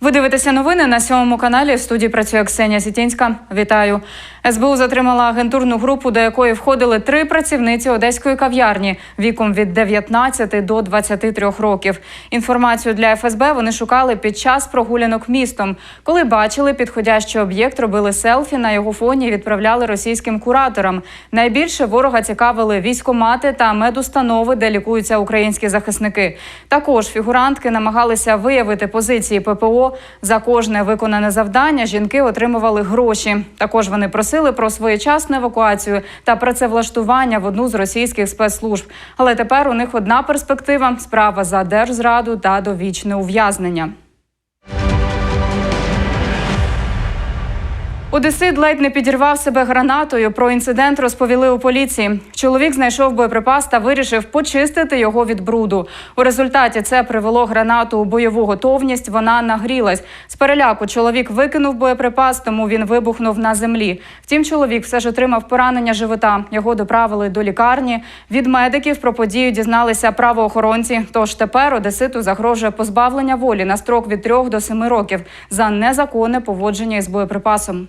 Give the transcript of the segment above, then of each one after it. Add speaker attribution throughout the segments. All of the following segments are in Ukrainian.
Speaker 1: Ви дивитеся новини на сьомому каналі. В студії працює Ксенія Сітінська. Вітаю. СБУ затримала агентурну групу, до якої входили три працівниці одеської кав'ярні віком від 19 до 23 років. Інформацію для ФСБ вони шукали під час прогулянок містом. Коли бачили підходящий об'єкт, робили селфі на його фоні і відправляли російським кураторам. Найбільше ворога цікавили військомати та медустанови, де лікуються українські захисники. Також фігурантки намагалися виявити позиції ППО. За кожне виконане завдання жінки отримували гроші. Також вони просили про своєчасну евакуацію та працевлаштування в одну з російських спецслужб. Але тепер у них одна перспектива справа за держзраду та довічне ув'язнення. Одесит ледь не підірвав себе гранатою. Про інцидент розповіли у поліції. Чоловік знайшов боєприпас та вирішив почистити його від бруду. У результаті це привело гранату у бойову готовність. Вона нагрілась. З переляку чоловік викинув боєприпас, тому він вибухнув на землі. Втім, чоловік все ж отримав поранення живота. Його доправили до лікарні. Від медиків про подію дізналися правоохоронці. Тож тепер Одеситу загрожує позбавлення волі на строк від 3 до 7 років за незаконне поводження із боєприпасом.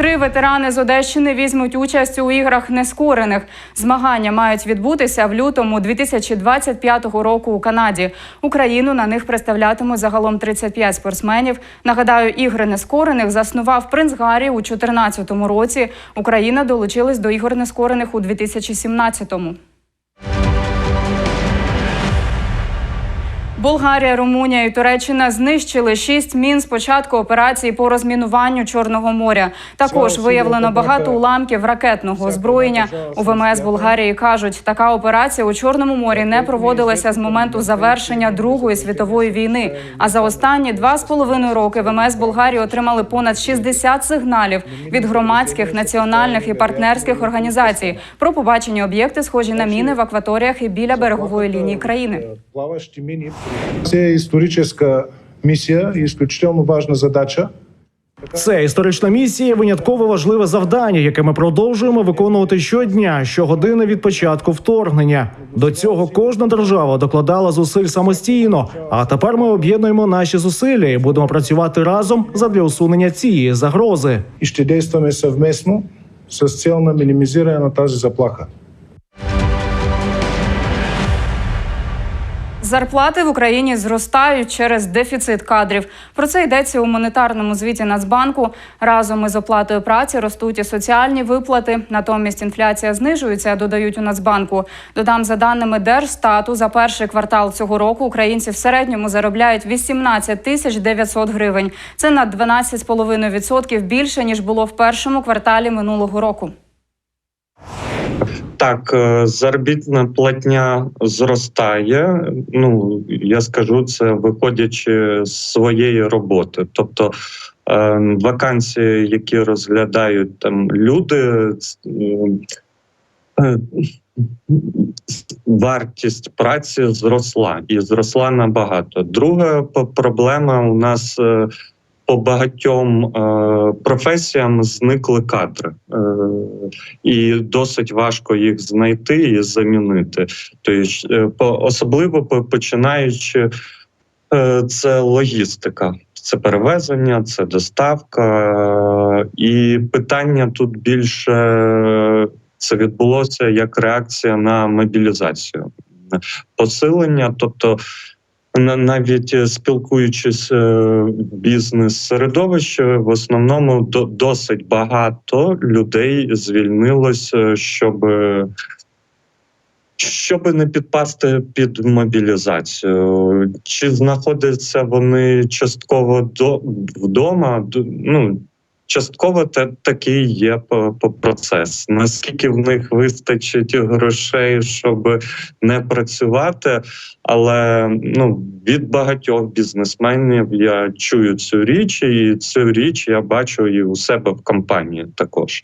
Speaker 1: Три ветерани з Одещини візьмуть участь у іграх нескорених. Змагання мають відбутися в лютому 2025 року у Канаді. Україну на них представлятимуть загалом 35 спортсменів. Нагадаю, ігри нескорених заснував принц Гаррі у 2014 році. Україна долучилась до ігор нескорених у 2017-му. Болгарія, Румунія і Туреччина знищили шість мін з початку операції по розмінуванню Чорного моря. Також виявлено багато уламків ракетного озброєння. У ВМС Болгарії кажуть, така операція у Чорному морі не проводилася з моменту завершення Другої світової війни. А за останні два з половиною роки ВМС Болгарії отримали понад 60 сигналів від громадських, національних і партнерських організацій про побачені об'єкти, схожі на міни в акваторіях і біля берегової лінії країни.
Speaker 2: Це історична місія і исключительно важна задача.
Speaker 3: Це історична місія, винятково важливе завдання, яке ми продовжуємо виконувати щодня, щогодини від початку вторгнення. До цього кожна держава докладала зусиль самостійно. А тепер ми об'єднуємо наші зусилля і будемо працювати разом задля усунення цієї загрози.
Speaker 2: І ще действаме съвместно с цел на минимизиране на тази заплаха.
Speaker 1: Зарплати в Україні зростають через дефіцит кадрів. Про це йдеться у монетарному звіті Нацбанку. Разом із оплатою праці ростуть і соціальні виплати. Натомість інфляція знижується, додають у Нацбанку. Додам за даними Держстату, за перший квартал цього року українці в середньому заробляють 18 тисяч 900 гривень. Це на 12,5% більше ніж було в першому кварталі минулого року.
Speaker 4: Так, е, заробітна платня зростає. Ну я скажу це виходячи з своєї роботи. Тобто е, вакансії, які розглядають там люди, е, вартість праці зросла і зросла набагато. Друга проблема у нас. По багатьом е, професіям зникли кадри, е, і досить важко їх знайти і замінити. Тобто, е, по, особливо починаючи е, це логістика, це перевезення, це доставка, і питання тут більше це відбулося як реакція на мобілізацію, посилення, тобто навіть е, спілкуючись е, бізнес середовище, в основному досить багато людей звільнилося, щоб щоб не підпасти під мобілізацію, чи знаходяться вони частково до вдома? Ну частково те такий є по процес. Наскільки в них вистачить грошей, щоб не працювати, але ну від багатьох бізнесменів я чую цю річ, і цю річ я бачу і у себе в компанії також.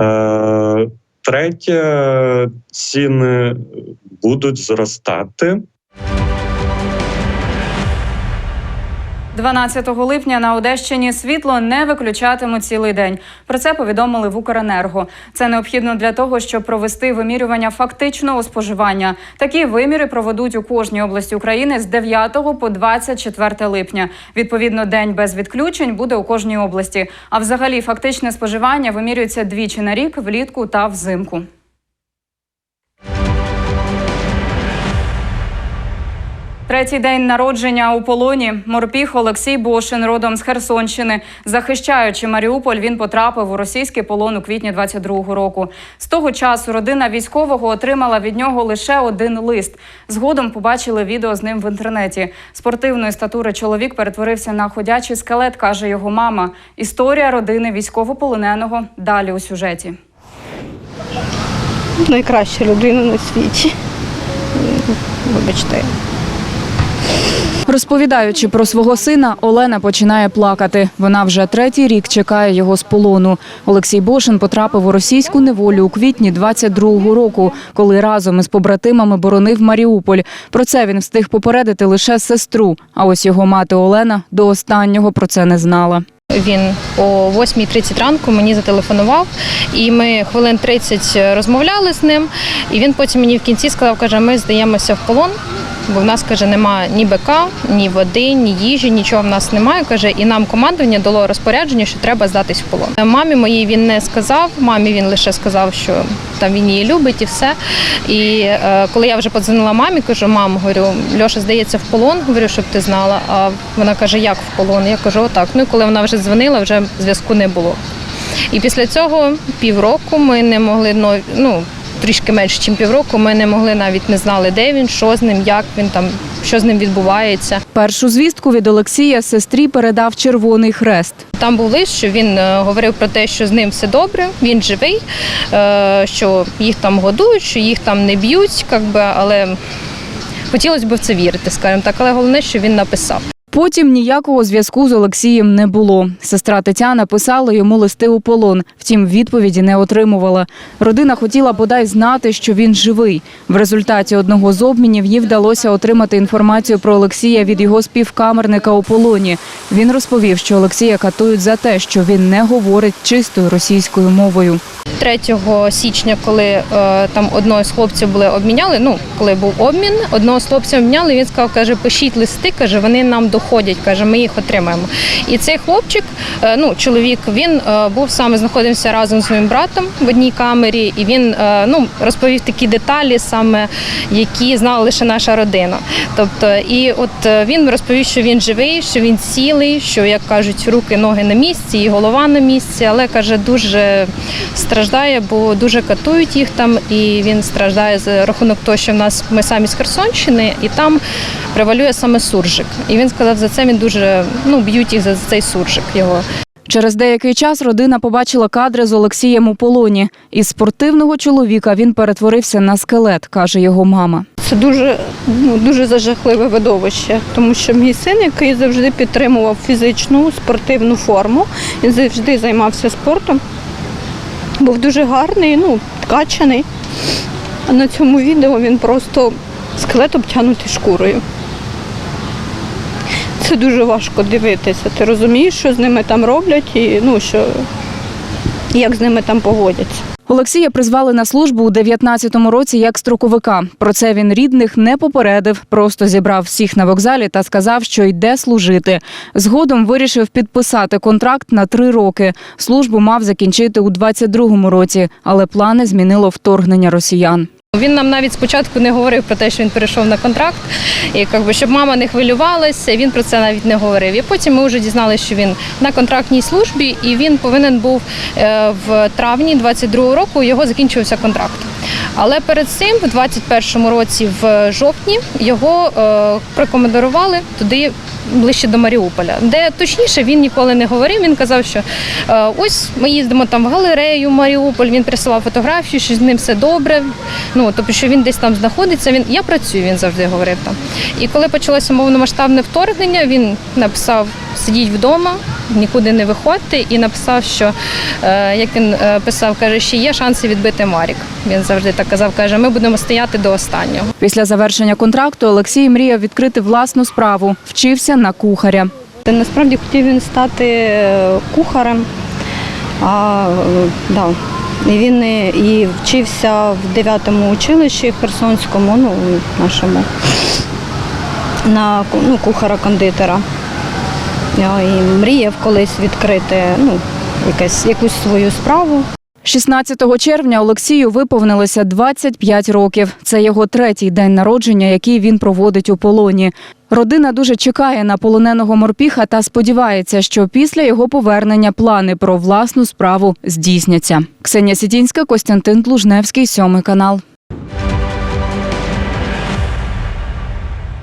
Speaker 4: Е, Третє, ціни будуть зростати.
Speaker 1: 12 липня на Одещині світло не виключатимуть цілий день. Про це повідомили в Укренерго. Це необхідно для того, щоб провести вимірювання фактичного споживання. Такі виміри проведуть у кожній області України з 9 по 24 липня. Відповідно, день без відключень буде у кожній області. А взагалі, фактичне споживання вимірюється двічі на рік влітку та взимку. Третій день народження у полоні морпіг Олексій Бошин, родом з Херсонщини. Захищаючи Маріуполь, він потрапив у російський полон у квітні 22-го року. З того часу родина військового отримала від нього лише один лист. Згодом побачили відео з ним в інтернеті. Спортивної статури чоловік перетворився на ходячий скелет, каже його мама. Історія родини військовополоненого далі у сюжеті.
Speaker 5: найкраща людина на світі. Вибачте.
Speaker 1: Розповідаючи про свого сина, Олена починає плакати. Вона вже третій рік чекає його з полону. Олексій Бошин потрапив у російську неволю у квітні 22-го року, коли разом із побратимами боронив Маріуполь. Про це він встиг попередити лише сестру. А ось його мати Олена до останнього про це не знала.
Speaker 5: Він о 8.30 ранку мені зателефонував, і ми хвилин 30 розмовляли з ним. І він потім мені в кінці сказав, каже, ми здаємося в полон, бо в нас каже, нема ні БК, ні води, ні їжі, нічого в нас немає. каже, і нам командування дало розпорядження, що треба здатись в полон. Мамі моїй він не сказав. Мамі він лише сказав, що там він її любить і все. І е, коли я вже подзвонила мамі, кажу, мам, говорю, Льоша здається в полон, говорю, щоб ти знала. А вона каже, як в полон? Я кажу, отак. Ну і коли вона вже дзвонила, вже зв'язку не було. І після цього півроку ми не могли ну трішки менше, ніж півроку. Ми не могли навіть не знали, де він, що з ним, як він там, що з ним відбувається.
Speaker 1: Першу звістку від Олексія сестрі передав Червоний Хрест.
Speaker 5: Там був лист, що він е, говорив про те, що з ним все добре, він живий, е, що їх там годують, що їх там не б'ють, але хотілося б в це вірити, скажімо так. Але головне, що він написав.
Speaker 1: Потім ніякого зв'язку з Олексієм не було. Сестра Тетяна писала йому листи у полон, втім відповіді не отримувала. Родина хотіла бодай знати, що він живий. В результаті одного з обмінів їй вдалося отримати інформацію про Олексія від його співкамерника у полоні. Він розповів, що Олексія катують за те, що він не говорить чистою російською мовою.
Speaker 5: 3 січня, коли е, там одного з хлопців були обміняли, ну коли був обмін, одного з хлопців обміняли. Він сказав, каже, пишіть листи, каже, вони нам доходять, каже, ми їх отримаємо. І цей хлопчик, е, ну чоловік, він е, був саме знаходився разом з своїм братом в одній камері, і він е, ну розповів такі деталі, саме які знала лише наша родина. Тобто, і от він розповів, що він живий, що він цілий, що як кажуть, руки, ноги на місці, і голова на місці, але каже, дуже страждає, бо дуже катують їх там, і він страждає за рахунок того, що в нас ми самі з Херсонщини, і там превалює саме суржик. І він сказав, за це він дуже ну б'ють їх за цей суржик його.
Speaker 1: Через деякий час родина побачила кадри з Олексієм у полоні. Із спортивного чоловіка він перетворився на скелет, каже його мама.
Speaker 5: Це дуже ну, дуже зажахливе видовище, тому що мій син, який завжди підтримував фізичну спортивну форму, він завжди займався спортом, був дуже гарний, ну, ткачаний. А на цьому відео він просто скелет обтягнутий шкурою. Це дуже важко дивитися. Ти розумієш, що з ними там роблять і ну, що, як з ними там поводяться.
Speaker 1: Олексія призвали на службу у 19-му році як строковика. Про це він рідних не попередив, просто зібрав всіх на вокзалі та сказав, що йде служити. Згодом вирішив підписати контракт на три роки. Службу мав закінчити у 22-му році, але плани змінило вторгнення росіян.
Speaker 5: Він нам навіть спочатку не говорив про те, що він перейшов на контракт, і якби щоб мама не хвилювалася, він про це навіть не говорив. І потім ми вже дізналися, що він на контрактній службі, і він повинен був е, в травні 22-го року його закінчився контракт. Але перед цим, в 21-му році, в жовтні, його е, прикомандирували туди. Ближче до Маріуполя, де точніше він ніколи не говорив. Він казав, що е, ось ми їздимо там в галерею Маріуполь. Він присилав фотографію, що з ним все добре. Ну тобто, що він десь там знаходиться. Він я працюю, він завжди говорив там. І коли почалося мовномасштабне вторгнення, він написав сидіть вдома, нікуди не виходьте, і написав, що е, як він е, писав, каже, ще є шанси відбити Марік. Він завжди так казав, каже, ми будемо стояти до останнього.
Speaker 1: Після завершення контракту Олексій мріяв відкрити власну справу. Вчився на кухаря.
Speaker 5: Та Насправді хотів він стати е, кухарем. А, да. Він і- і вчився в 9-му училищі Херсонському, ну, нашому, на ну, кухара-кондитера. І мріяв колись відкрити ну, якась, якусь свою справу.
Speaker 1: 16 червня Олексію виповнилося 25 років. Це його третій день народження, який він проводить у полоні. Родина дуже чекає на полоненого морпіха та сподівається, що після його повернення плани про власну справу здійсняться. Ксенія Сідінська, Костянтин Тлужневський, сьомий канал.